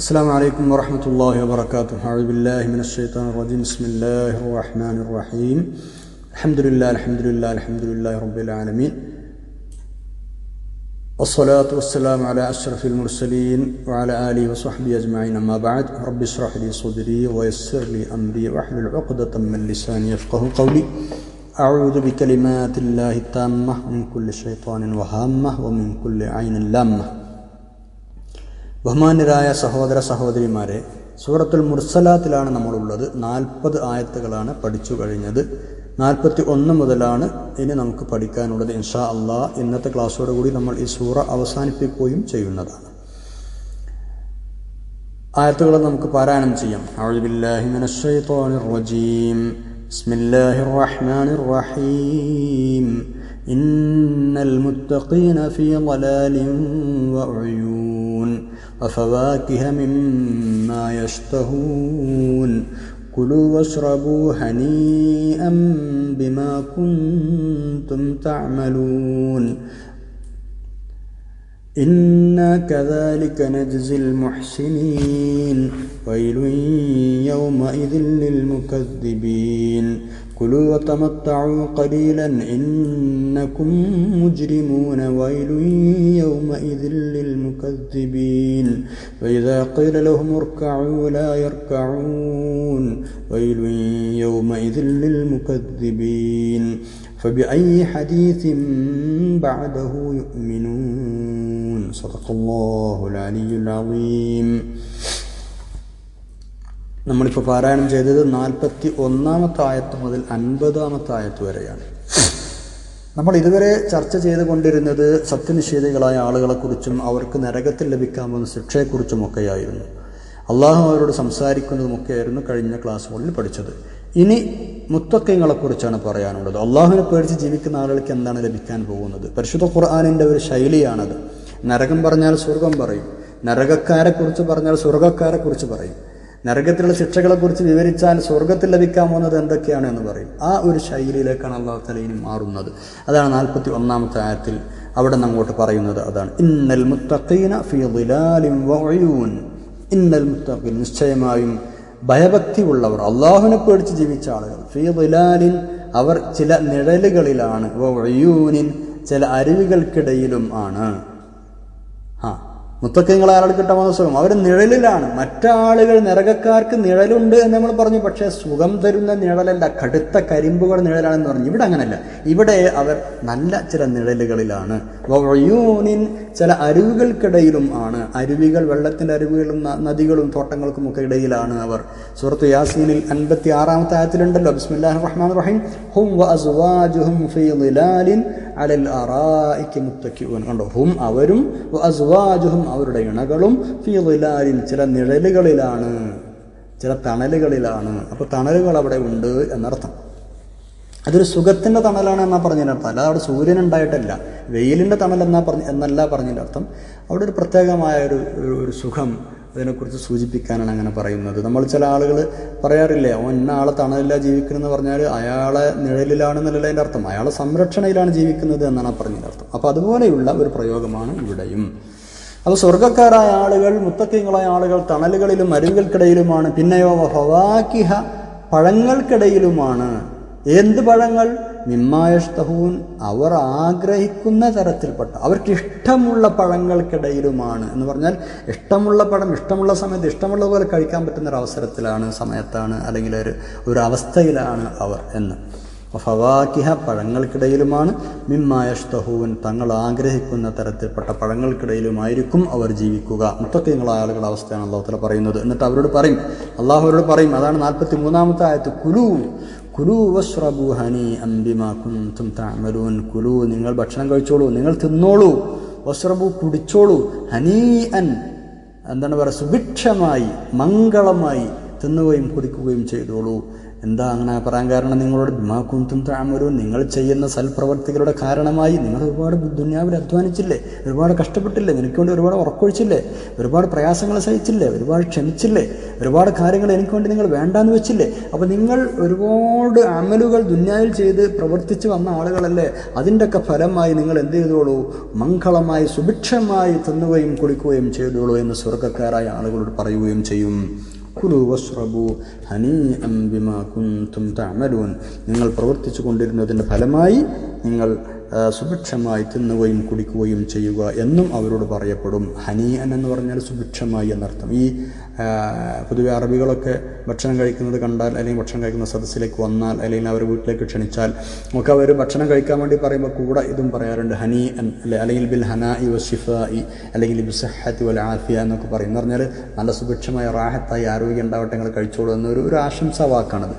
السلام عليكم ورحمة الله وبركاته. أعوذ بالله من الشيطان الرجيم. بسم الله الرحمن الرحيم. الحمد لله الحمد لله الحمد لله رب العالمين. والصلاة والسلام على أشرف المرسلين وعلى آله وصحبه أجمعين. أما بعد رب اشرح لي صدري ويسر لي أمري واحلل عقدة من لساني يفقه قولي. أعوذ بكلمات الله التامة من كل شيطان وهامة ومن كل عين لامة. ബഹുമാന്യരായ സഹോദര സഹോദരിമാരെ സൂറത്തുൽ മുർസലാത്തിലാണ് നമ്മളുള്ളത്. നാൽപ്പത് ആയത്തുകളാണ് പഠിച്ചു കഴിഞ്ഞത്. നാൽപ്പത്തി ഒന്ന് മുതലാണ് ഇനി നമുക്ക് പഠിക്കാനുള്ളത് ഇൻഷാ അള്ളാ ഇന്നത്തെ ക്ലാസ്സോടുകൂടി നമ്മൾ ഈ സൂറ അവസാനിപ്പിക്കുകയും ചെയ്യുന്നതാണ്. ആയത്തുകൾ നമുക്ക് പാരായണം ചെയ്യാം. ഇന്നൽ മുത്തഖീന ഫീ ളലാലിൻ വഅയൂൻ وفواكه مما يشتهون كلوا واشربوا هنيئا بما كنتم تعملون إنا كذلك نجزي المحسنين ويل يومئذ للمكذبين كلوا وتمتعوا قليلا إنكم مجرمون. ويل يومئذ للمكذبين. وإذا قيل لهم اركعوا لا يركعون. ويل يومئذ للمكذبين. فبأي حديث بعده يؤمنون؟ صدق الله العلي العظيم. നമ്മളിപ്പോൾ പാരായണം ചെയ്തത് നാൽപ്പത്തി ഒന്നാമത്തെ ആയത്ത് മുതൽ അൻപതാമത്തെ ആയത്ത് വരെയാണ്. നമ്മൾ ഇതുവരെ ചർച്ച ചെയ്തുകൊണ്ടിരുന്നത് സത്യനിഷേധികളായ ആളുകളെക്കുറിച്ചും അവർക്ക് നരകത്തിൽ ലഭിക്കാൻ പോകുന്ന ശിക്ഷയെക്കുറിച്ചുമൊക്കെയായിരുന്നു. അള്ളാഹു അവരോട് സംസാരിക്കുന്നതുമൊക്കെയായിരുന്നു കഴിഞ്ഞ ക്ലാസ്സുകളിൽ പഠിച്ചത്. ഇനി മുത്തക്കങ്ങളെക്കുറിച്ചാണ് പറയാനുള്ളത്. അള്ളാഹുവിനെ പേടിച്ച് ജീവിക്കുന്ന ആളുകൾക്ക് എന്താണ് ലഭിക്കാൻ പോകുന്നത്? പരിശുദ്ധ ഖുർആാനിന്റെ ഒരു ശൈലിയാണത്. നരകം പറഞ്ഞാൽ സ്വർഗം പറയും. നരകക്കാരെക്കുറിച്ച് പറഞ്ഞാൽ സ്വർഗക്കാരെക്കുറിച്ച് പറയും. നരകത്തിലുള്ള ശിക്ഷകളെക്കുറിച്ച് വിവരിച്ചാൽ സ്വർഗത്തിൽ ലഭിക്കാൻ പോകുന്നത് എന്തൊക്കെയാണ് എന്ന് പറയും. ആ ഒരു ശൈലിയിലേക്കാണ് അള്ളാഹു തല ഇനി മാറുന്നത്. അതാണ് നാൽപ്പത്തി ഒന്നാമത്തെ ആയത്തിൽ അവിടെ നിന്ന് അങ്ങോട്ട് പറയുന്നത്. അതാണ് ഇന്നൽ മുത്തഖീന ഫീ വഉയൂൻ. ഇന്നൽ മുത്തഖീൻ നിശ്ചയമായും ഭയഭക്തി ഉള്ളവർ അള്ളാഹുവിനെ പേടിച്ച് ജീവിച്ച ആളുകൾ. ഫി ദിലാലിൻ അവർ ചില നിഴലുകളിലാണ്. വഉയൂനിൻ ചില അരുവികൾക്കിടയിലും ആണ്. ആ കിട്ടാൻ വന്ന സുഖം അവർ നിഴലിലാണ്. മറ്റാളുകൾ നരകക്കാർക്ക് നിഴലുണ്ട് എന്ന് നമ്മൾ പറഞ്ഞു. പക്ഷേ സുഖം തരുന്ന നിഴലല്ല. കടുത്ത കരിമ്പുകൾ നിഴലാണെന്ന് പറഞ്ഞു. ഇവിടെ അങ്ങനല്ല. ഇവിടെ അവർ നല്ല ചില നിഴലുകളിലാണ്. വയൂനിൻ ചില അരുവികൾക്കിടയിലും ആണ്. അരുവികൾ വെള്ളത്തിന്റെ അരുവികളും നദികളും തോട്ടങ്ങൾക്കും ഒക്കെ ഇടയിലാണ് അവർ. സുഹൃത്ത് യാസീനിൽ അൻപത്തി ആറാമത്തെ ആയത്തിലുണ്ടല്ലോ ബിസ്മില്ലാഹി റഹീം. ഹും ഫീ ളിലാലിൻ അലൽ അറായിക്ക് മുത്തക്കിഊൻ. കണ്ടോ? ഹും അവരും അസ്വാജുഹും അവരുടെ ഇണകളും ഫീ ളിലാലിൻ ചില നിഴലുകളിലാണ്. ചില തണലുകളിലാണ്. അപ്പോൾ തണലുകൾ അവിടെ ഉണ്ട് എന്നർത്ഥം. അതൊരു സുഖത്തിന്റെ തണലാണ് എന്നാ പറഞ്ഞതിന്റെ അർത്ഥം. അല്ലാതെ അവിടെ സൂര്യൻ ഉണ്ടായിട്ടല്ല വെയിലിന്റെ തണൽ എന്നാ പറഞ്ഞ എന്നല്ല പറഞ്ഞതിന്റെ അർത്ഥം. അവിടെ ഒരു പ്രത്യേകമായ ഒരു ഒരു സുഖം അതിനെക്കുറിച്ച് സൂചിപ്പിക്കാനാണ് അങ്ങനെ പറയുന്നത്. നമ്മൾ ചില ആളുകൾ പറയാറില്ലേ ഓ ഇന്ന ആളെ തണലില്ല ജീവിക്കണമെന്ന് പറഞ്ഞാൽ അയാളെ നിഴലിലാണെന്നല്ല അതിന്റെ അർത്ഥം. അയാളെ സംരക്ഷണയിലാണ് ജീവിക്കുന്നത് എന്നാണ് പറഞ്ഞതിന്റെ അർത്ഥം. അപ്പോൾ അതുപോലെയുള്ള ഒരു പ്രയോഗമാണ് ഇവിടെയും. അപ്പോൾ സ്വർഗക്കാരായ ആളുകൾ മുത്തക്കിങ്ങളായ ആളുകൾ തണലുകളിലും അരുവികൾക്കിടയിലുമാണ്. പിന്നെയോ ഹവാക്കിഹ പഴങ്ങൾക്കിടയിലുമാണ്. എന്ത് പഴങ്ങൾ? മിമ്മായഷ്ടഹൂൻ അവർ ആഗ്രഹിക്കുന്ന തരത്തിൽപ്പെട്ട അവർക്ക് ഇഷ്ടമുള്ള പഴങ്ങൾക്കിടയിലുമാണ് എന്ന് പറഞ്ഞാൽ ഇഷ്ടമുള്ള പഴം ഇഷ്ടമുള്ള സമയത്ത് ഇഷ്ടമുള്ള പോലെ കഴിക്കാൻ പറ്റുന്ന ഒരു അവസരത്തിലാണ് സമയത്താണ് അല്ലെങ്കിൽ ഒരു ഒരു അവസ്ഥയിലാണ് അവർ എന്ന്. ഫവാക്കിഹ പഴങ്ങൾക്കിടയിലുമാണ് മിമ്മായഷ്ടഹൂൻ തങ്ങൾ ആഗ്രഹിക്കുന്ന തരത്തിൽപ്പെട്ട പഴങ്ങൾക്കിടയിലുമായിരിക്കും അവർ ജീവിക്കുക. മുത്തക്കിങ്ങളായ ആളുകളുടെ അവസ്ഥയാണ് അള്ളാഹുത്തല പറയുന്നത്. എന്നിട്ട് അവരോട് പറയും അള്ളാഹു അവരോട് പറയും അതാണ് നാൽപ്പത്തി മൂന്നാമത്തെ ആയത്ത് കുലു കുലു വസ്രബു ഹനി അംബിമാ തും താമരൂൻ കുലു നിങ്ങൾ ഭക്ഷണം കഴിച്ചോളൂ നിങ്ങൾ തിന്നോളൂ വസ്രബു കുടിച്ചോളൂ ഹനീ അൻ എന്താണ് പറയുക സുഭിക്ഷമായി മംഗളമായി തിന്നുകയും കുടിക്കുകയും ചെയ്തോളൂ. എന്താ അങ്ങനെ പറയാൻ കാരണം? നിങ്ങളോട് ബിമാക്കുന്തും താമരവും നിങ്ങൾ ചെയ്യുന്ന സൽപ്രവർത്തികളുടെ കാരണമായി നിങ്ങൾ ഒരുപാട് ദുന്യാവിൽ അധ്വാനിച്ചില്ലേ? ഒരുപാട് കഷ്ടപ്പെട്ടില്ലേ? നിനക്ക് വേണ്ടി ഒരുപാട് ഉറക്കൊഴിച്ചില്ലേ? ഒരുപാട് പ്രയാസങ്ങൾ സഹിച്ചില്ലേ? ഒരുപാട് ക്ഷമിച്ചില്ലേ? ഒരുപാട് കാര്യങ്ങൾ എനിക്ക് വേണ്ടി നിങ്ങൾ വേണ്ടാന്ന് വെച്ചില്ലേ? അപ്പോൾ നിങ്ങൾ ഒരുപാട് അമലുകൾ ദുന്യാവിൽ ചെയ്ത് പ്രവർത്തിച്ച് വന്ന ആളുകളല്ലേ? അതിന്റെയൊക്കെ ഫലമായി നിങ്ങൾ എന്ത് ചെയ്തോളൂ? മംഗളമായി സുഭിക്ഷമായി തിന്നുകയും കുളിക്കുകയും ചെയ്തോളൂ എന്ന് സ്വർഗക്കാരായ ആളുകളോട് പറയുകയും ചെയ്യും. കുലു വസ്രബു ഹനീ അം ബിമാ കുന്തും നിങ്ങൾ പ്രവർത്തിച്ചു കൊണ്ടിരുന്നതിന്റെ ഫലമായി നിങ്ങൾ സുഭിക്ഷമായി തിന്നുകയും കുടിക്കുകയും ചെയ്യുക എന്നും അവരോട് പറയപ്പെടും. ഹനീഅൻ എന്ന് പറഞ്ഞാൽ സുഭിക്ഷമായി എന്നർത്ഥം. ഈ പൊതുവെ അറബികളൊക്കെ ഭക്ഷണം കഴിക്കുന്നത് കണ്ടാൽ അല്ലെങ്കിൽ ഭക്ഷണം കഴിക്കുന്ന സദസ്സിലേക്ക് വന്നാൽ അല്ലെങ്കിൽ അവർ വീട്ടിലേക്ക് ക്ഷണിച്ചാൽ ഒക്കെ അവർ ഭക്ഷണം കഴിക്കാൻ വേണ്ടി പറയുമ്പോൾ കൂടെ ഇതും പറയാറുണ്ട്. ഹനി അല്ലെ? അല്ലെങ്കിൽ ബിൽ ഹനായി വ ഇ അല്ലെങ്കിൽ ബിസഹത്ത് വൽ ആഫിയ എന്നൊക്കെ പറയും. എന്ന് പറഞ്ഞാൽ നല്ല സുഭിക്ഷമായ റാഹത്തായി ആരോഗ്യം ഉണ്ടാവട്ടെ നിങ്ങൾ കഴിച്ചോളൂ എന്നൊരു ഒരു ആശംസാ വാക്കാണത്.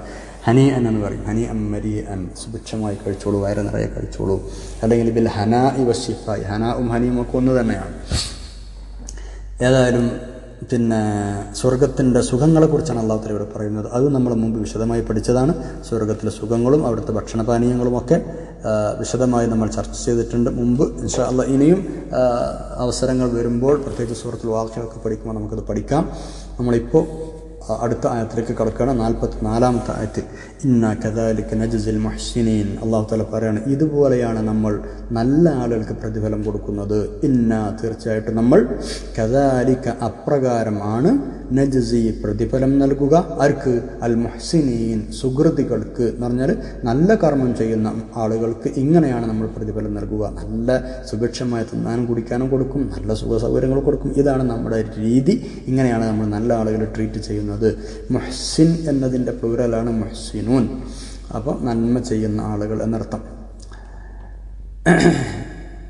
ഹനി അൻ എന്ന് പറയും. ഹനി അം മരി അൻ സുഭിക്ഷമായി കഴിച്ചോളൂ വയറ് നിറയെ കഴിച്ചോളൂ. അല്ലെങ്കിൽ ബിൽ ഹനാ ഇവ ഹനാ ഉം ഹനിയും ഒക്കെ ഒന്ന് തന്നെയാണ്. ഏതായാലും പിന്നെ സ്വർഗത്തിന്റെ സുഖങ്ങളെക്കുറിച്ചാണ് അള്ളാഹുത്തല ഇവിടെ പറയുന്നത്. അത് നമ്മൾ മുമ്പ് വിശദമായി പഠിച്ചതാണ്. സ്വർഗത്തിലെ സുഖങ്ങളും അവിടുത്തെ ഭക്ഷണപാനീയങ്ങളും ഒക്കെ വിശദമായി നമ്മൾ ചർച്ച ചെയ്തിട്ടുണ്ട് മുമ്പ്. ഇൻഷാ അല്ല ഇനിയും അവസരങ്ങൾ വരുമ്പോൾ പ്രത്യേകിച്ച് സൂറത്തിൽ വാർത്തകളൊക്കെ പഠിക്കുമ്പോൾ നമുക്കത് പഠിക്കാം. നമ്മളിപ്പോൾ അടുത്ത ആയത്തിലേക്ക് കടക്കുകയാണ്. നാൽപ്പത്തി നാലാമത്തെ ആയത്തിൽ ഇന്ന കഥാലിക്ക് നജസിൽ മഹ്സിനീൻ. അള്ളാഹു താല പറയാണ് ഇതുപോലെയാണ് നമ്മൾ നല്ല ആളുകൾക്ക് പ്രതിഫലം കൊടുക്കുന്നത്. ഇന്ന തീർച്ചയായിട്ടും നമ്മൾ കഥാലിക്ക അപ്രകാരമാണ് നജസി പ്രതിഫലം നൽകുക. ആർക്ക്? അൽ മുഹ്സിനീൻ സുഹൃതികൾക്ക് എന്ന് പറഞ്ഞാൽ നല്ല കർമ്മം ചെയ്യുന്ന ആളുകൾക്ക് ഇങ്ങനെയാണ് നമ്മൾ പ്രതിഫലം നൽകുക. നല്ല സുഭിക്ഷമായി തിന്നാനും കുടിക്കാനും കൊടുക്കും നല്ല സുഖ സൗകര്യങ്ങൾ കൊടുക്കും. ഇതാണ് നമ്മുടെ രീതി. ഇങ്ങനെയാണ് നമ്മൾ നല്ല ആളുകളെ ട്രീറ്റ് ചെയ്യുന്നത്. മുഹ്സിൻ എന്നതിന്റെ പ്ലൂരലാണ് മുഹ്സിനൂൻ. അപ്പോൾ നന്മ ചെയ്യുന്ന ആളുകൾ എന്നർത്ഥം.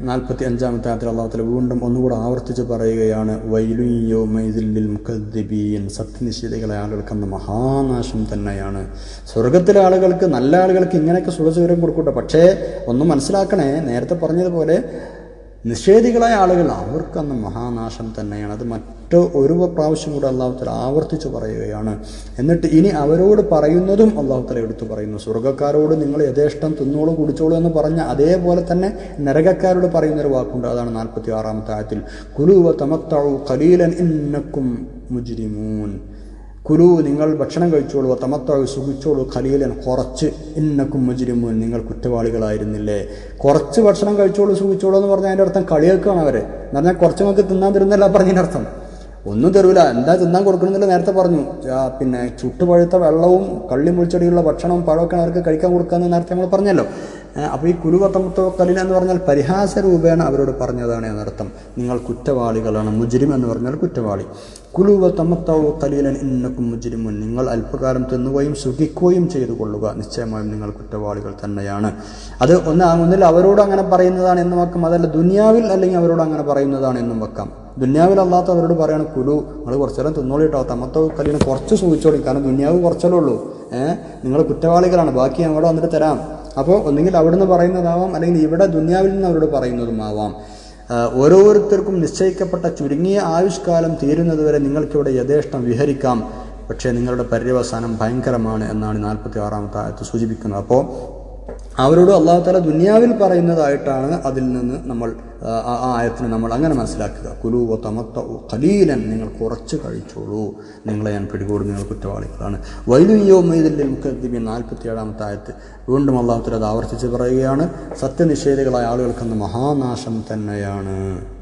നാൽപ്പത്തി അഞ്ചാമത്തെ ആത്തിൽ അള്ളാഹുത്തല വീണ്ടും ഒന്നുകൂടെ ആവർത്തിച്ച് പറയുകയാണ് വൈലുയ്യോ മൈദില്ലിൽ മുഖദ്ദിബീൻ സത്യനിഷേധികളെ ആളുകൾക്ക് അന്ന് മഹാനാശം തന്നെയാണ്. സ്വർഗത്തിലെ ആളുകൾക്ക് നല്ല ആളുകൾക്ക് ഇങ്ങനെയൊക്കെ സുഖസൗകര്യം കൊടുക്കട്ടെ. പക്ഷേ ഒന്ന് മനസ്സിലാക്കണേ നേരത്തെ പറഞ്ഞതുപോലെ നിഷേധികളായ ആളുകൾ അവർക്കന്ന് മഹാനാശം തന്നെയാണ്. അത് മറ്റോ ഒരു പ്രാവശ്യം കൂടെ അള്ളാഹുത്തല ആവർത്തിച്ച് പറയുകയാണ്. എന്നിട്ട് ഇനി അവരോട് പറയുന്നതും അള്ളാഹുത്തല എടുത്തു പറയുന്നു. സ്വർഗക്കാരോട് നിങ്ങൾ യഥേഷ്ടം തിന്നോളൂ കുടിച്ചോളൂ എന്ന് പറഞ്ഞ അതേപോലെ തന്നെ നരകക്കാരോട് പറയുന്നൊരു വാക്കുണ്ട്. അതാണ് നാൽപ്പത്തി ആറാമത്തെ ആയത്തിൽ. കുലുവ തമത്താവു കലീലൻ ഇന്നക്കും മുജ്രിമൂൻ. കുലു നിങ്ങൾ ഭക്ഷണം കഴിച്ചോളൂ തമത്താവ് സുഖിച്ചോളൂ ഖലീലൻ കുറച്ച്. ഇന്നക്കും മുജിരിമു നിങ്ങൾ കുറ്റവാളികളായിരുന്നില്ലേ? കുറച്ച് ഭക്ഷണം കഴിച്ചോളൂ സുഖിച്ചോളൂ എന്ന് പറഞ്ഞാൽ അതിന്റെ അർത്ഥം കളിയാക്കുകയാണ് അവരെ എന്ന് പറഞ്ഞാൽ കുറച്ച് നമുക്ക് തിന്നാൻ തരുന്നല്ല പറഞ്ഞതിന്റെ അർത്ഥം. ഒന്നും തരൂല. എന്താ തിന്നാൻ കൊടുക്കണമെന്നില്ല നേരത്തെ പറഞ്ഞു. പിന്നെ ചുട്ടുപഴുത്ത വെള്ളവും കള്ളി മുൾച്ചെടിയുള്ള ഭക്ഷണവും പഴമൊക്കെ അവർക്ക് കഴിക്കാൻ കൊടുക്കാമെന്ന് നേരത്തെ നമ്മൾ പറഞ്ഞല്ലോ. അപ്പോൾ ഈ കുലുവത്തമത്തോ കലില എന്ന് പറഞ്ഞാൽ പരിഹാസ രൂപേണ അവരോട് പറഞ്ഞതാണ് എന്നർത്ഥം. നിങ്ങൾ കുറ്റവാളികളാണ് മുജിരിം എന്ന് പറഞ്ഞാൽ കുറ്റവാളി. കുലുവ തമത്തോ കലീലൻ ഇന്നക്കും മുജിരിമുൻ. നിങ്ങൾ അല്പകാലം തിന്നുകയും സുഖിക്കുകയും ചെയ്തു കൊള്ളുക. നിശ്ചയമായും നിങ്ങൾ കുറ്റവാളികൾ തന്നെയാണ്. അത് ഒന്ന് ഒന്നിൽ അവരോട് അങ്ങനെ പറയുന്നതാണ് എന്നും വെക്കാം. അതല്ല ദുനിയാവിൽ അല്ലെങ്കിൽ അവരോട് അങ്ങനെ പറയുന്നതാണ് എന്നും വെക്കാം. ദുന്യാവിൽ അല്ലാത്ത അവരോട് പറയാണ് കുലു നിങ്ങൾ കുറച്ചേരം തിന്നോളി കേട്ടോ തമത്തോ കലീന കുറച്ച് സൂചിച്ചോളി. കാരണം ദുന്യാവ് കുറച്ചല്ലേ ഉള്ളൂ. ഏഹ് നിങ്ങൾ കുറ്റവാളികളാണ്. ബാക്കി ഞങ്ങളോട് വന്നിട്ട് തരാം. അപ്പോൾ ഒന്നുകിൽ അവിടുന്ന് പറയുന്നതാവാം അല്ലെങ്കിൽ ഇവിടെ ദുന്യാവിൽ നിന്ന് അവരോട് പറയുന്നതുമാവാം. ഓരോരുത്തർക്കും നിശ്ചയിക്കപ്പെട്ട ചുരുങ്ങിയ ആയുഷ്കാലം തീരുന്നതുവരെ നിങ്ങൾക്കിവിടെ യഥേഷ്ടം വിഹരിക്കാം. പക്ഷേ നിങ്ങളുടെ പര്യവസാനം ഭയങ്കരമാണ് എന്നാണ് നാൽപ്പത്തി ആറാമത്തെ ആയത്ത് സൂചിപ്പിക്കുന്നത്. അപ്പോൾ അവരോട് അള്ളാഹു താല ദുനിയാവിൽ പറയുന്നതായിട്ടാണ് അതിൽ നിന്ന് നമ്മൾ ആ ആയത്തിന് നമ്മൾ അങ്ങനെ മനസ്സിലാക്കുക. കുലു ഒ തമത്ത കലീലൻ നിങ്ങൾ കുറച്ച് കഴിച്ചോളൂ. നിങ്ങളെ ഞാൻ പിടികൂടും നിങ്ങൾ കുറ്റവാളികളാണ്. വൈലുയ്യോ മൈതില്ലിൽ മുഖദ്ദിബി നാൽപ്പത്തി ഏഴാമത്തെ ആയത്ത്. വീണ്ടും അള്ളാഹു താല അത് ആവർത്തിച്ച് പറയുകയാണ്. സത്യനിഷേധികളായ ആളുകൾക്കെന്ന് മഹാനാശം തന്നെയാണ്.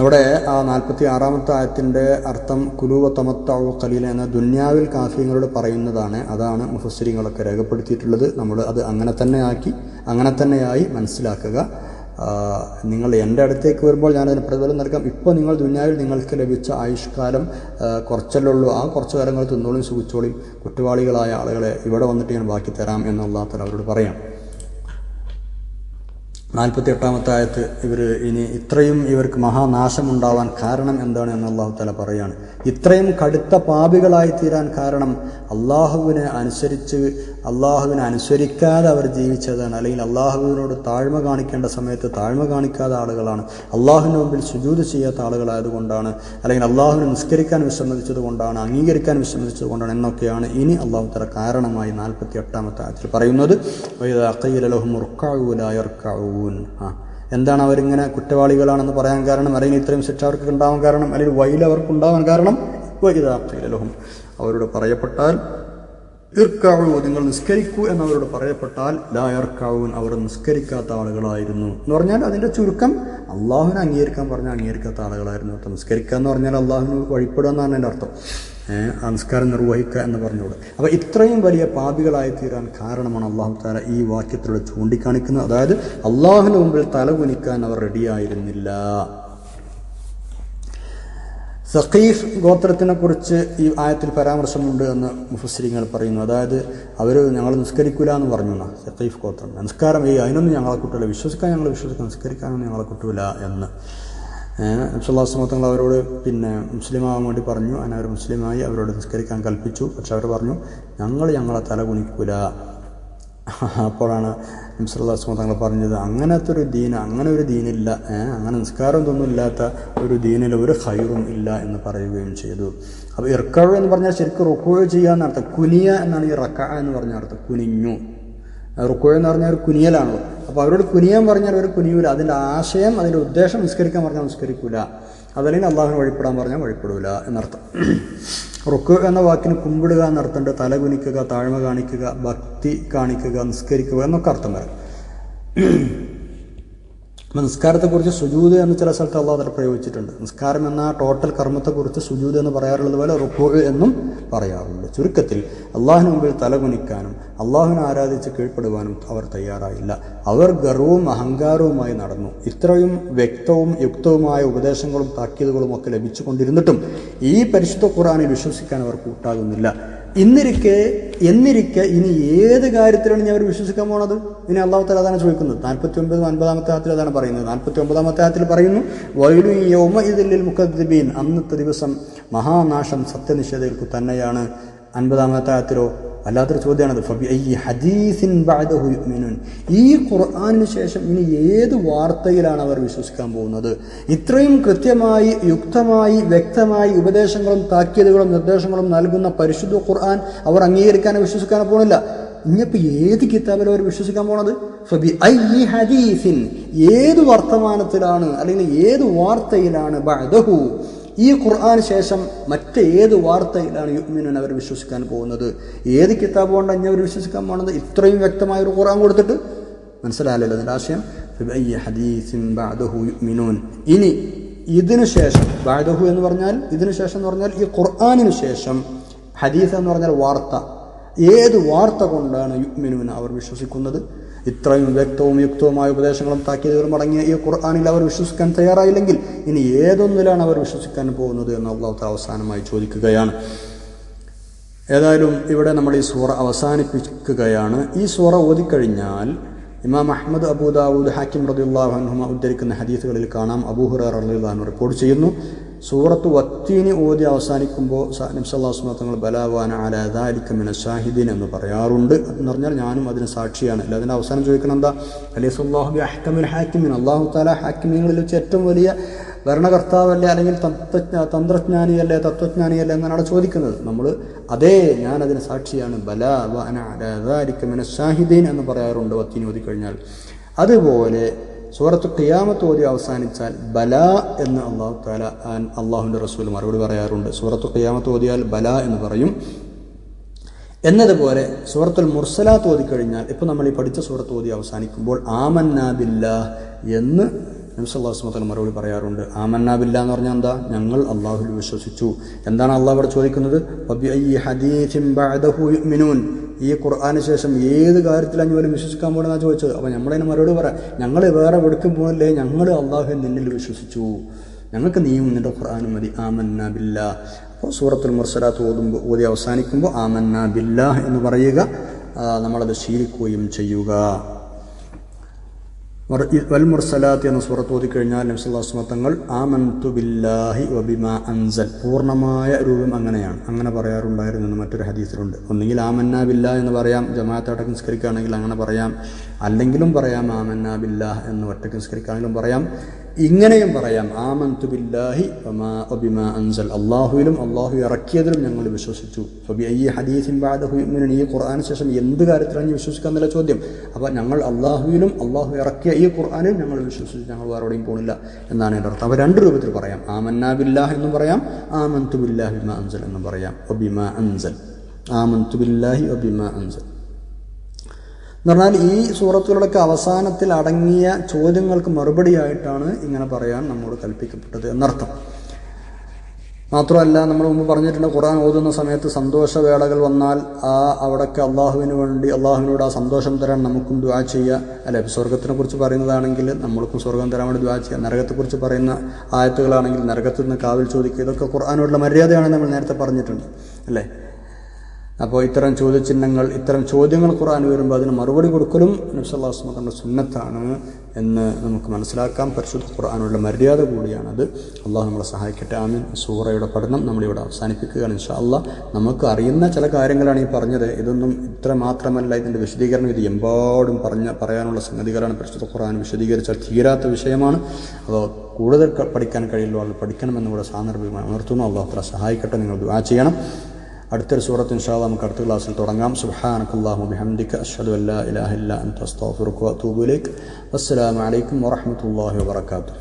അവിടെ ആ നാൽപ്പത്തി ആറാമത്തെ ആയത്തിന്റെ അർത്ഥം കുലുവ തമത്താവു കലീല എന്ന ദുന്യാവിൽ കാഫ്യങ്ങളോട് പറയുന്നതാണ്. അതാണ് മുഫസ്സിരിങ്ങളൊക്കെ രേഖപ്പെടുത്തിയിട്ടുള്ളത്. നമ്മൾ അത് അങ്ങനെ തന്നെ ആക്കി അങ്ങനെ തന്നെയായി മനസ്സിലാക്കുക. നിങ്ങൾ എന്റെ അടുത്തേക്ക് വരുമ്പോൾ ഞാനതിന് പ്രതിഫലം നൽകാം. ഇപ്പോൾ നിങ്ങൾ ദുന്യാവിൽ നിങ്ങൾക്ക് ലഭിച്ച ആയുഷ്കാലം കുറച്ചല്ലേ ഉള്ളൂ. ആ കുറച്ച് കാലങ്ങൾ തിന്നോളും സുഖിച്ചോളും കുറ്റവാളികളായ ആളുകളെ ഇവിടെ വന്നിട്ട് ഞാൻ ബാക്കി തരാം എന്നുള്ള അവരോട് പറയാം. നാൽപ്പത്തി എട്ടാമത്തെ ആയത്ത് ഇവർ ഇനി ഇത്രയും ഇവർക്ക് മഹാനാശമുണ്ടാവാൻ കാരണം എന്താണ് എന്ന് അള്ളാഹു തല പറയാണ്. ഇത്രയും കടുത്ത പാപികളായി തീരാൻ കാരണം അള്ളാഹുവിനെ അനുസരിച്ച് അള്ളാഹുവിനെ അനുസരിക്കാതെ അവർ ജീവിച്ചതാണ്. അല്ലെങ്കിൽ അള്ളാഹുവിനോട് താഴ്മ കാണിക്കേണ്ട സമയത്ത് താഴ്മ കാണിക്കാത്ത ആളുകളാണ്. അള്ളാഹുവിന് മുമ്പിൽ സുജൂത് ചെയ്യാത്ത ആളുകളായതുകൊണ്ടാണ്. അല്ലെങ്കിൽ അള്ളാഹുവിനെ നിസ്കരിക്കാൻ വിസമ്മതിച്ചത് കൊണ്ടാണ് അംഗീകരിക്കാൻ വിസമ്മതിച്ചത് കൊണ്ടാണ് എന്നൊക്കെയാണ് ഇനി അള്ളാഹു തല കാരണമായി നാൽപ്പത്തി എട്ടാമത്തെ ആയത്തിൽ പറയുന്നത്. ൂൻ ആ. എന്താണ് അവരിങ്ങനെ കുറ്റവാളികളാണെന്ന് പറയാൻ കാരണം? അല്ലെങ്കിൽ ഇത്രയും ശിക്ഷ അവർക്ക് ഉണ്ടാവാൻ കാരണം? അല്ലെങ്കിൽ വൈൽ അവർക്ക് ഉണ്ടാവാൻ കാരണം? വൈദാഖയിലഹും അവരോട് പറയപ്പെട്ടാൽ ഇർക്കാവൂ നിങ്ങൾ നിസ്കരിക്കൂ എന്നവരോട് പറയപ്പെട്ടാൽ ലായർക്കാവൂൻ അവർ നിസ്കരിക്കാത്ത ആളുകളായിരുന്നു. എന്ന് പറഞ്ഞാൽ അതിന്റെ ചുരുക്കം അള്ളാഹുവിനെ അംഗീകരിക്കാൻ പറഞ്ഞാൽ അംഗീകരിക്കാത്ത ആളുകളായിരുന്നു. നിസ്കരിക്കുക എന്ന് പറഞ്ഞാൽ അള്ളാഹുവിന് വഴിപ്പെടുക എന്നാണ് എന്റെ അർത്ഥം. ആ നിർവഹിക്കുക എന്ന് പറഞ്ഞോട് അപ്പോൾ ഇത്രയും വലിയ പാപികളായി തീരാൻ കാരണമാണ് അള്ളാഹു താല ഈ വാക്യത്തിലൂടെ ചൂണ്ടിക്കാണിക്കുന്നത്. അതായത് അള്ളാഹുവിന് മുമ്പിൽ തലകുനിക്കാൻ അവർ റെഡിയായിരുന്നില്ല സഖീഫ് ഗോത്രത്തിനെ കുറിച്ച് ഈ ആയത്തിൽ പരാമർശമുണ്ട് എന്ന് മുഫസ്ലിങ്ങൾ പറയുന്നു. അതായത് അവർ ഞങ്ങൾ നിസ്കരിക്കില്ല എന്ന് പറഞ്ഞു സഖീഫ് ഗോത്രം. നമസ്കാരം ഈ അതിനൊന്നും ഞങ്ങളെ കിട്ടില്ല വിശ്വസിക്കാൻ ഞങ്ങൾ വിശ്വസിക്കാൻ നിസ്കരിക്കാനൊന്നും ഞങ്ങളെ കിട്ടൂല എന്ന് സുല്ലാസ്മത്തങ്ങൾ അവരോട് പിന്നെ മുസ്ലിം വേണ്ടി പറഞ്ഞു. അങ്ങനെ അവർ മുസ്ലിമായി അവരോട് നിസ്കരിക്കാൻ കൽപ്പിച്ചു. പക്ഷെ അവർ പറഞ്ഞു ഞങ്ങൾ ഞങ്ങളെ തല കുണിക്കൂല അപ്പോഴാണ് നംസല്ലാസ്മ തങ്ങൾ പറഞ്ഞത് അങ്ങനത്തെ ഒരു ദീൻ അങ്ങനെ ഒരു ദീനില്ല. അങ്ങനെ നിസ്കാരം ഇല്ലാത്ത ഒരു ദീനിൽ ഒരു ഹൈറും ഇല്ല എന്ന് പറയുകയും ചെയ്തു. അപ്പോൾ ഇർക്കവ് എന്ന് പറഞ്ഞാൽ ശരിക്കും റുക്കോ ചെയ്യുക എന്നർത്ഥം കുനിയ എന്നാണ് ഈ റക്ക എന്ന് പറഞ്ഞ അർത്ഥം കുനിഞ്ഞു. റുക്കോ എന്ന് പറഞ്ഞാൽ ഒരു കുനിയലാണല്ലോ അപ്പോൾ അവരോട് കുനിയാൻ പറഞ്ഞാൽ അവർ കുനിയൂല. അതിന്റെ ആശയം അതിന്റെ ഉദ്ദേശം നിസ്കരിക്കാൻ പറഞ്ഞാൽ നിസ്കരിക്കൂല. അതല്ലെങ്കിൽ അള്ളാഹുവിന് വഴിപ്പെടാൻ പറഞ്ഞാൽ വഴിപ്പെടൂല എന്നർത്ഥം. റുക്ക് എന്ന വാക്കിന് കുമ്പിടുക എന്നർത്ഥമുണ്ട്. തല കുനിക്കുക താഴ്മ കാണിക്കുക ഭക്തി കാണിക്കുക നിസ്കരിക്കുക എന്നൊക്കെ അർത്ഥം വരും. അപ്പം നിസ്കാരത്തെക്കുറിച്ച് സുജൂത് എന്ന് ചില സ്ഥലത്ത് അള്ളാഹു തല പ്രയോഗിച്ചിട്ടുണ്ട്. നിസ്കാരം എന്ന ടോട്ടൽ കർമ്മത്തെക്കുറിച്ച് സുജൂത് എന്ന് പറയാറുള്ളത് പോലെ റുക്കോ എന്നും പറയാറുണ്ട്. ചുരുക്കത്തിൽ അള്ളാഹിന് മുമ്പിൽ തലകുനിക്കാനും അള്ളാഹുവിനെ ആരാധിച്ച് കീഴ്പ്പെടുവാനും അവർ തയ്യാറായില്ല. അവർ ഗർവവും അഹങ്കാരവുമായി നടന്നു. ഇത്രയും വ്യക്തവും യുക്തവുമായ ഉപദേശങ്ങളും താക്കീതുകളും ഒക്കെ ലഭിച്ചുകൊണ്ടിരുന്നിട്ടും ഈ പരിശുദ്ധ ഖുറാനിൽ വിശ്വസിക്കാൻ അവർ കൂട്ടാകുന്നില്ല. ഇന്നിരിക്കെ എന്നിരിക്കെ ഇനി ഏത് കാര്യത്തിലാണ് ഞാൻ അവർ വിശ്വസിക്കാൻ പോണത്? ഇനി അള്ളാഹു തല അതാണ് ചോദിക്കുന്നത്. നാൽപ്പത്തി ഒമ്പത് അൻപതാമത്തെ ആത്തിൽ അതാണ് പറയുന്നത്. നാൽപ്പത്തി ഒമ്പതാമത്തെ ആത്തിൽ പറയുന്നു വൈലു യോമ ഇതിൽ മുഖദ്ബീൻ അന്നത്തെ ദിവസം മഹാനാശം സത്യനിഷേധകർക്ക് തന്നെയാണ് അൻപതാമത്തെ ആയത്തിലോ വല്ലാത്തൊരു ചോദ്യമാണത്. ഫബി ഐ ഹദീസിൻ യുഅ്മിനൂൻ. ഈ ഖുർആാനിന് ശേഷം ഇനി ഏത് വാർത്തയിലാണ് അവർ വിശ്വസിക്കാൻ പോകുന്നത്? ഇത്രയും കൃത്യമായി യുക്തമായി വ്യക്തമായി ഉപദേശങ്ങളും താക്കീതുകളും നിർദ്ദേശങ്ങളും നൽകുന്ന പരിശുദ്ധ ഖുർആൻ അവർ അംഗീകരിക്കാനോ വിശ്വസിക്കാനോ പോകുന്നില്ല. ഇനിയിപ്പോൾ ഏത് കിതാബിലും അവർ വിശ്വസിക്കാൻ പോണത്? ഫബി ഐ ഹദീസിൻ. ഏത് വർത്തമാനത്തിലാണ് അല്ലെങ്കിൽ ഏത് വാർത്തയിലാണ് ബഅദഹു ഈ ഖുർആൻ ശേഷം മറ്റേത് വാർത്തയിലാണ് യുഗ്മിനൻ അവർ വിശ്വസിക്കാൻ പോകുന്നത്? ഏത് കിതാബ് കൊണ്ടാണ് അവർ വിശ്വസിക്കാൻ പോകുന്നത് ഇത്രയും വ്യക്തമായ ഒരു ഖുർആൻ കൊടുത്തിട്ട് മനസ്സിലായല്ലോ അതിന്റെ ആശയം? യുഗ്മിനൂൻ ഇനി ഇതിനു ശേഷം ബാദഹു എന്ന് പറഞ്ഞാൽ ഇതിനു ശേഷം എന്ന് പറഞ്ഞാൽ ഈ ഖുർആാനിന് ശേഷം ഹദീസ് എന്ന് പറഞ്ഞാൽ വാർത്ത. ഏത് വാർത്ത കൊണ്ടാണ് യുഗ്മിനുവിന് അവർ വിശ്വസിക്കുന്നത്? ഇത്രയും വ്യക്തവും യുക്തവുമായ ഉപദേശങ്ങളും താക്കീതുകളും അടങ്ങിയ ഈ ഖുർആാനിൽ അവർ വിശ്വസിക്കാൻ തയ്യാറായില്ലെങ്കിൽ ഇനി ഏതൊന്നിലാണ് അവർ വിശ്വസിക്കാൻ പോകുന്നത് എന്ന് അള്ളാഹു അവസാനമായി ചോദിക്കുകയാണ്. ഏതായാലും ഇവിടെ നമ്മൾ ഈ സൂറ അവസാനിപ്പിക്കുകയാണ്. ഈ സൂറ ഓതിക്കഴിഞ്ഞാൽ ഇമാം അഹമ്മദ് അബൂദാവൂദ് ഹാക്കിം റദിയുള്ളാഹുഹുമ ഉദ്ധരിക്കുന്ന ഹദീസുകളിൽ കാണാം. അബൂഹുറ റളിയുള്ളാഹു റിപ്പോർട്ട് ചെയ്യുന്നു. സൂറത്ത് വത്തീനി ഓതി അവസാനിക്കുമ്പോൾ നബ്സല്ലാസ്മ തങ്ങൾ ബലാവാന അലാദാലിക്കമിന ഷാഹിദീൻ എന്ന് പറയാറുണ്ട്. എന്ന് പറഞ്ഞാൽ ഞാനും അതിന് സാക്ഷിയാണ്. അല്ല അതിന്റെ അവസാനം ചോദിക്കണം എന്താ? അലൈസുല്ലാഹുബി അഹ്കമിൻ ഹാക്കിമിൻ. അള്ളാഹു താല ഹാക്കിമീങ്ങളിൽ വെച്ച് ഏറ്റവും വലിയ ഭരണകർത്താവല്ലേ അല്ലെങ്കിൽ തത്വജ്ഞ തന്ത്രജ്ഞാനിയല്ലേ തത്വജ്ഞാനിയല്ലേ എന്നാണ് അവിടെ ചോദിക്കുന്നത്. നമ്മൾ അതേ ഞാൻ അതിന് സാക്ഷിയാണ്. ബല വന അലാദാലിക്കമിന ഷാഹിദീൻ എന്ന് പറയാറുണ്ട് വത്തീനി ഓതി കഴിഞ്ഞാൽ അതുപോലെ സൂറത്ത് ഖിയാമത്ത് ഓതി അവസാനിച്ചാൽ ബല എന്ന് അള്ളാഹു താല അള്ളാഹുവിന്റെ റസൂൽ മറുപടി പറയാറുണ്ട്. സൂറത്ത് ഖിയാമത്ത് ഓതിയാൽ ബല എന്ന് പറയും. എന്നതുപോലെ സൂറത്തുൽ മുർസലാത്ത് ഓതിക്കഴിഞ്ഞാൽ ഇപ്പോൾ നമ്മൾ ഈ പഠിച്ച സൂറത്ത് ഓതി അവസാനിക്കുമ്പോൾ ആമന്നാബില്ല എന്ന് നബ്സല്ലാസ്മത്തൽ മറുപടി പറയാറുണ്ട്. ആമന്നാബില്ല എന്ന് പറഞ്ഞാൽ എന്താ? ഞങ്ങൾ അള്ളാഹുൽ വിശ്വസിച്ചു. എന്താണ് അള്ളാഹ് ഇവിടെ ചോദിക്കുന്നത്? ഈ ഖുർആാന് ശേഷം ഏത് കാര്യത്തിലാണ് പോലും വിശ്വസിക്കാൻ പോകണമെന്നാണ് ചോദിച്ചത്? അപ്പോൾ നമ്മളതിന് മറുപടി പറയാം ഞങ്ങൾ വേറെ എവിടേക്കും പോകുന്നില്ലേ ഞങ്ങൾ അള്ളാഹു നിന്നിൽ വിശ്വസിച്ചു. ഞങ്ങൾക്ക് നീയും നിന്റെ ഖുർആാനും മതി. ആമന്ന ബില്ല. അപ്പോൾ സൂറത്തുൽ മുർസലാത്ത് ഓതുമ്പോൾ ഓതി അവസാനിക്കുമ്പോൾ ആമന്ന ബില്ല എന്ന് പറയുക നമ്മളത് ശീലിക്കുകയും ചെയ്യുക. വൽ മുർസലാത്ത് എന്ന സൂറത്ത് ഓതിക്കഴിഞ്ഞാൽ നബ്സുല്ലാസ്മത്തങ്ങൾ ആമന്തു ബില്ലാഹി വബിമ അൻസൽ. പൂർണമായ രൂപം അങ്ങനെയാണ്. അങ്ങനെ പറയാറുണ്ടായിരുന്നു എന്ന് മറ്റൊരു ഹദീസിലുണ്ട്. ഒന്നുകിൽ ആമന്ന ബില്ല എന്ന് പറയാം ജമാഅത്ത് അടക്കം നിസ്കരിക്കുകയാണെങ്കിൽ അങ്ങനെ പറയാം. അല്ലെങ്കിലും പറയാം ആമന്ന ബില്ലാഹ് എന്ന് ഒറ്റയ്ക്ക് നിസ്കരിക്കുകയാണെങ്കിലും പറയാം. ഇങ്ങനെയും പറയാം. ആമന്തു ബില്ലാഹി വബിമ അൻസൽ അള്ളാഹുവിലും അള്ളാഹു ഇറക്കിയതിലും ഞങ്ങൾ വിശ്വസിച്ചു. ഈ ഹദീസിൻ ബാദഹു യുമിനുൻ ഈ ഖുർആാന് ശേഷം എന്ത് കാര്യത്തിലാണ് വിശ്വസിക്കുക എന്നുള്ള ചോദ്യം. അപ്പോൾ ഞങ്ങൾ അള്ളാഹുവിലും അള്ളാഹു ഇറക്കിയ ഈ ഖുർആാനും ഞങ്ങൾ വിശ്വസിച്ചു. ഞങ്ങൾ വേറെവിടെയും പോണില്ല എന്നാണ് എന്റെ അർത്ഥം. അപ്പോൾ രണ്ട് രൂപത്തിൽ പറയാം. ആമന്നാ ബില്ലാഹ് എന്നും പറയാം. ആമന്തു ബില്ലാഹി ബിമ അൻസൽ എന്നും പറയാം. ഒബിമാ അൻസൽ. ആമന്തു ബില്ലാഹി ഒബിമാ അൻസൽ. എന്ന് പറഞ്ഞാൽ ഈ സൂറത്തുകളൊക്കെ അവസാനത്തിൽ അടങ്ങിയ ചോദ്യങ്ങൾക്ക് മറുപടിയായിട്ടാണ് ഇങ്ങനെ പറയാൻ നമ്മോട് കൽപ്പിക്കപ്പെട്ടത് എന്നർത്ഥം. മാത്രമല്ല നമ്മൾ മുമ്പ് പറഞ്ഞിട്ടുണ്ട് ഖുർആൻ ഓതുന്ന സമയത്ത് സന്തോഷവേളകൾ വന്നാൽ ആ അവിടൊക്കെ അള്ളാഹുവിന് വേണ്ടി അള്ളാഹുവിനോട് ആ സന്തോഷം തരാൻ നമുക്കും ദ്വാ ചെയ്യുക അല്ലെ സ്വർഗത്തിനെ കുറിച്ച് പറയുന്നതാണെങ്കിൽ നമ്മൾക്കും സ്വർഗം തരാൻ വേണ്ടി ദ്വാ ചെയ്യുക നരകത്തെക്കുറിച്ച് പറയുന്ന ആയത്തുകളാണെങ്കിൽ നരകത്തിൽ നിന്ന് കാവിൽ ചോദിക്കുക. ഇതൊക്കെ ഖുർആാനോടുള്ള മര്യാദയാണ് നമ്മൾ നേരത്തെ പറഞ്ഞിട്ടുണ്ട്. അല്ലേ? അപ്പോൾ ഇത്തരം ചോദ്യചിഹ്നങ്ങൾ ഇത്തരം ചോദ്യങ്ങൾ ഖുർആൻ വരുമ്പോൾ അതിന് മറുപടി കൊടുക്കലും നബ്സല്ലാസ്മത്തിന്റെ സുന്നത്താണ് എന്ന് നമുക്ക് മനസ്സിലാക്കാം. പരിശുദ്ധ ഖുർആാനുള്ള മര്യാദ കൂടിയാണത്. അള്ളാഹു നമ്മളെ സഹായിക്കട്ടെ. ആമിൻ. സൂറയുടെ പഠനം നമ്മളിവിടെ അവസാനിപ്പിക്കുകയാണ് ഇൻഷാ അള്ളാഹ് നമുക്ക് അറിയുന്ന ചില കാര്യങ്ങളാണ് ഈ പറഞ്ഞത്. ഇതൊന്നും ഇത്ര മാത്രമല്ല ഇതിന്റെ വിശദീകരണം ഇത് എമ്പാടും പറഞ്ഞ പറയാനുള്ള സംഗതികളാണ്. പരിശുദ്ധ ഖുർആൻ വിശദീകരിച്ചാൽ തീരാത്ത വിഷയമാണ്. അപ്പോൾ കൂടുതൽ പഠിക്കാൻ കഴിയുള്ളൂ ആൾ പഠിക്കണമെന്ന് ഇവിടെ സാന്ദർഭികമായി ഉണർത്തുന്നു. അള്ളാഹു സഹായിക്കട്ടെ. നിങ്ങൾ ദുആ ചെയ്യണം. അടുത്തൊരു സൂറത്ത് ഇൻഷാ അല്ലാഹ് നമുക്ക് അടുത്ത ക്ലാസ്സിൽ തുടങ്ങാം സുബ്ഹാനക്കല്ലാഹു ബിഹംദിക അഷ്ഹദു അല്ലാ ഇലാഹ ഇല്ല അൻത അസ്തഗ്ഫിറുക വഅതൂബു ഇലൈക് അസ്സലാമു അലൈക്കും വറഹ്മത്തുള്ളാഹി വബറകാതുഹു